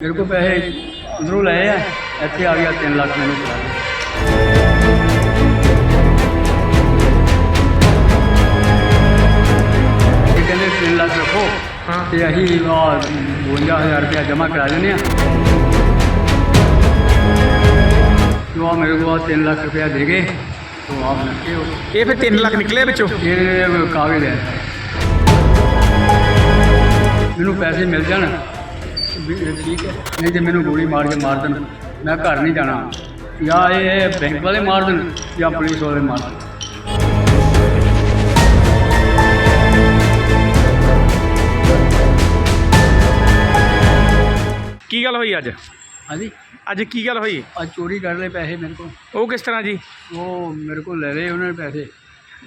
ਮੇਰੇ ਕੋਲ ਪੈਸੇ ਅੰਦਰੋਂ ਲਏ ਆ ਇੱਥੇ ਆ ਗਿਆ 3 ਲੱਖ ਮੈਨੂੰ ਫੜਾ ਦੇ ਇਹ ਕਹਿੰਦੇ 3 ਲੱਖ ਰੱਖੋ ਤੇ ਅਸੀਂ ਆਹ 52000 ਰੁਪਇਆ ਜਮ੍ਹਾਂ ਕਰਾ ਦਿੰਦੇ ਆ। ਜੋ ਆ ਮੇਰੇ ਕੋਲ 3 ਲੱਖ ਰੁਪਇਆ ਦੇ ਗਏ ਤੋ ਆਪ ਹੋ ਇਹ ਫਿਰ 3 ਲੱਖ ਨਿਕਲੇ ਵਿੱਚੋਂ? ਇਹ ਕਾਗਜ਼ ਹੈ। ਮੈਨੂੰ ਪੈਸੇ ਮਿਲ ਜਾਣ। ਵੀ ਠੀਕ ਹੈ। ਨਹੀਂ ਤੇ ਮੈਨੂੰ ਗੋਲੀ ਮਾਰ ਕੇ ਮਾਰ ਦੇਣ ਮੈਂ ਘਰ ਨਹੀਂ ਜਾਣਾ। ਜਾਂ ਇਹ ਬੈਂਕ ਵਾਲੇ ਮਾਰ ਦੇਣ ਜਾਂ ਪੁਲਿਸ ਵਾਲੇ ਮਾਰ ਦੇਣ। ਕੀ ਗੱਲ ਹੋਈ ਅੱਜ? ਹਾਂਜੀ। ਅੱਜ ਕੀ ਗੱਲ ਹੋਈ? ਅੱਜ ਚੋਰੀ ਕਰ ਲਏ ਪੈਸੇ ਮੇਰੇ ਕੋਲ। ਉਹ ਕਿਸ ਤਰ੍ਹਾਂ ਜੀ? ਉਹ ਮੇਰੇ ਕੋਲ ਲੈ ਲਏ ਉਹਨਾਂ ਨੇ ਪੈਸੇ।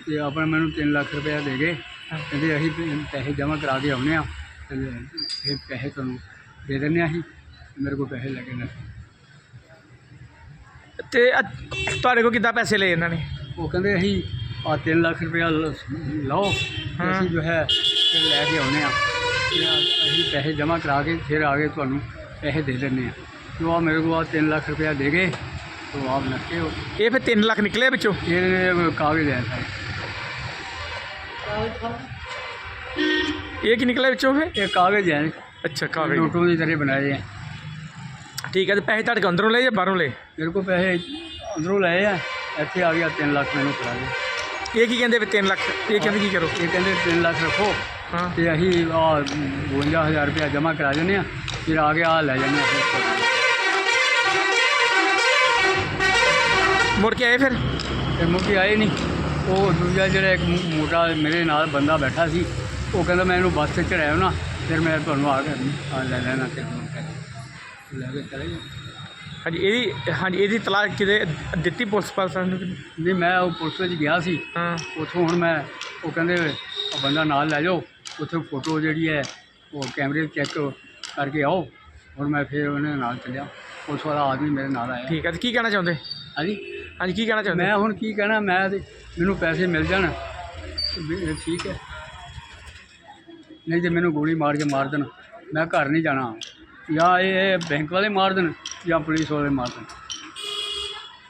ਤੇ ਆਪਣਾ ਮੈਨੂੰ 3 ਲੱਖ ਰੁਪਇਆ ਦੇ ਗਏ। ਕਹਿੰਦੇ ਅਸੀਂ ਪੈਸੇ ਜਮ੍ਹਾਂ ਕਰਾ ਕੇ ਆਉਨੇ ਆ ਤੇ ਇਹ ਪੈਸੇ ਤੁਹਾਨੂੰ ਦੇ ਦਿੰਦੇ ਆ ਅਸੀਂ ਮੇਰੇ ਕੋਲ ਪੈਸੇ ਲੱਗੇ ਨੇ ਤੇ ਤੁਹਾਡੇ ਕੋਲ ਕਿੱਦਾਂ ਪੈਸੇ ਲਏ ਇਹਨਾਂ ਨੇ? ਉਹ ਕਹਿੰਦੇ ਅਸੀਂ ਆ 3 ਲੱਖ ਰੁਪਇਆ ਲ- ਲਓ ਤੇ ਹਾਂ। ਅਸੀਂ ਜੋ ਹੈ ਫਿਰ ਲੈ ਕੇ ਆਉਨੇ ਆ ਤੇ ਅਸੀਂ ਪੈਸੇ ਜਮ੍ਹਾਂ ਕਰਾ ਕੇ ਫਿਰ ਆ ਕੇ ਤੁਹਾਨੂੰ ਪੈਸੇ ਦੇ ਦਿੰਦੇ ਆ ਜੋ ਆ ਮੇਰੇ ਕੋਲ ਆ 3 ਲੱਖ ਰੁਪਇਆ ਦੇ ਗਏ ਤੋ ਆਪ ਨੱਕੇ ਹੋ ਇਹ ਫਿਰ 3 ਲੱਖ ਨਿਕਲੇ ਵਿੱਚੋਂ? ਇਹ ਕਾਗਜ਼ ਹੈ ਸਾਰੇ ਇਹ ਕੀ ਨਿਕਲਿਆ ਵਿੱਚੋਂ ਫਿਰ? ਇਹ ਕਾਗਜ਼ ਹੈ। ਅੱਛਾ ਕਾਗਜ਼। ਨੋਟੋਂ ਦੀ ਤਰ੍ਹਾਂ ਬਣਾਏ ਆ। ਠੀਕ ਹੈ ਤੇ ਪੈਸੇ ਤੁਹਾਡੇ ਕੋਲ ਅੰਦਰੋਂ ਲਏ ਜਾਂ ਬਾਹਰੋਂ ਲਏ? ਮੇਰੇ ਕੋਲ ਪੈਸੇ ਅੰਦਰੋਂ ਲਏ ਆ। ਇੱਥੇ ਆ ਗਿਆ 3 ਲੱਖ ਮੈਨੂੰ ਫੜਾ ਦੇ। ਇਹ ਕੀ ਕਹਿੰਦੇ ਵੀ 3 ਲੱਖ? ਇਹ ਕਹਿੰਦੇ ਕੀ ਕਰੋ? ਇਹ ਕਹਿੰਦੇ 3 ਲੱਖ ਰੱਖੋ। ਹਾਂ। ਤੇ ਅਸੀਂ ਆ 52000 ਰੁਪਇਆ ਜਮ੍ਹਾਂ ਕਰਾ ਦਿੰਦੇ ਆ। ਫਿਰ ਆ ਕੇ ਆ ਲੈ ਜਾਂਦੇ ਆ ਮੁੜ ਕੇ ਆਏ ਫਿਰ? ਤੇ ਮੁੱਕੀ ਆਏ ਨਹੀਂ। ਉਹ ਦੂਜਾ ਜਿਹੜਾ ਇੱਕ ਮੋ- ਮੋਟਾ ਮੇਰੇ ਨਾਲ ਬੰਦਾ ਬੈਠਾ ਸੀ ਉਹ ਕਹਿੰਦਾ ਮੈਂ ਇਹਨੂੰ ਬੱਸ ਤੇ ਚੜਾਇਆ ਨਾ ਫਿਰ ਮੈਂ ਤੁਹਾਨੂੰ ਆ ਕੇ ਆ ਲੈ ਲੈਣਾ ਤੇ ਲੈ ਕੇ ਚਲੇ ਗਏ। ਹਾਂਜੀ ਇਹਦੀ ਹਾਂਜੀ ਇਹਦੀ ਤਲਾਕ ਕਿਤੇ ਦਿੱਤੀ ਪੁਲਿਸ ਪਾਲਸਾਂ ਨੂੰ? ਕਿ ਨਹੀਂ? ਨਹੀਂ ਮੈਂ ਉਹ ਪੁਲਿਸ ਵਿੱਚ ਗਿਆ ਸੀ। ਹਾਂ। ਉੱਥੋਂ ਹੁਣ ਮੈਂ ਉਹ ਕਹਿੰਦੇ ਉਹ ਬੰਦਾ ਨਾਲ ਲੈ ਜਾਓ। ਉੱਥੇ ਫੋਟੋ ਜਿਹੜੀ ਹੈ ਉਹ ਕੈਮਰੇ ਚੈੱਕ ਕਰਕੇ ਆਓ। ਹੁਣ ਮੈਂ ਫਿਰ ਉਹਨਾਂ ਨਾਲ ਚੱਲਿਆ। ਪੁਲਿਸ ਵਾਲਾ ਆਦਮੀ ਮੇਰੇ ਨਾਲ ਆਇਆ। ਠੀਕ ਹੈ ਤੇ ਕੀ ਕਹਿਣਾ ਚਾਹੁੰਦੇ? ਹਾਂਜੀ? ਹਾਂਜੀ ਕੀ ਕਹਿਣਾ ਚਾਹੁੰਦੇ? ਮੈਂ ਹੁਣ ਕੀ ਕਹਿਣਾ ਮੈਂ ਤੇ ਮੈਨੂੰ ਪੈਸੇ ਮਿਲ ਜਾਣ। ਵੀ ਇਹ ਠੀਕ ਹੈ। ਨਹੀਂ ਤੇ ਮੈਨੂੰ ਗੋਲੀ ਮਾਰ ਕੇ ਮਾਰ ਦੇਣ। ਮੈਂ ਘਰ ਨਹੀਂ ਜਾਣਾ। ਜਾਂ ਇਹ ਬੈਂਕ ਵਾਲੇ ਮਾਰ ਦੇਣ ਜਾਂ ਪੁਲਿਸ ਵਾਲੇ ਮਾਰ ਦੇਣ।